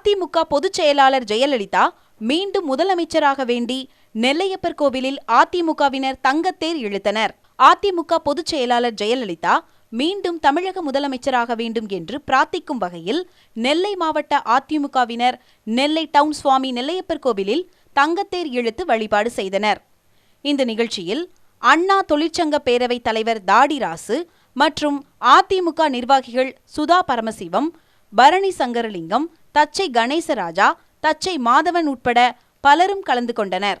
அதிமுக பொதுச் செயலாளர் ஜெயலலிதா மீண்டும் முதலமைச்சராக வேண்டி நெல்லையப்பர் கோவிலில் அதிமுகவினர் தங்கத்தேர் இழுத்தனர். அதிமுக பொதுச் செயலாளர் ஜெயலலிதா மீண்டும் தமிழக முதலமைச்சராக வேண்டும் என்று பிரார்த்திக்கும் வகையில் நெல்லை மாவட்ட அதிமுகவினர் நெல்லை டவுன் சுவாமி நெல்லையப்பர் கோவிலில் தங்கத்தேர் இழுத்து வழிபாடு செய்தனர். இந்த நிகழ்ச்சியில் அண்ணா தொழிற்சங்க பேரவைத் தலைவர் தாடிராசு மற்றும் அதிமுக நிர்வாகிகள் சுதா பரமசிவம் பரணி சங்கரலிங்கம் தச்சை கணேசராஜா தச்சை மாதவன் உட்பட பலரும் கலந்து கொண்டனர்.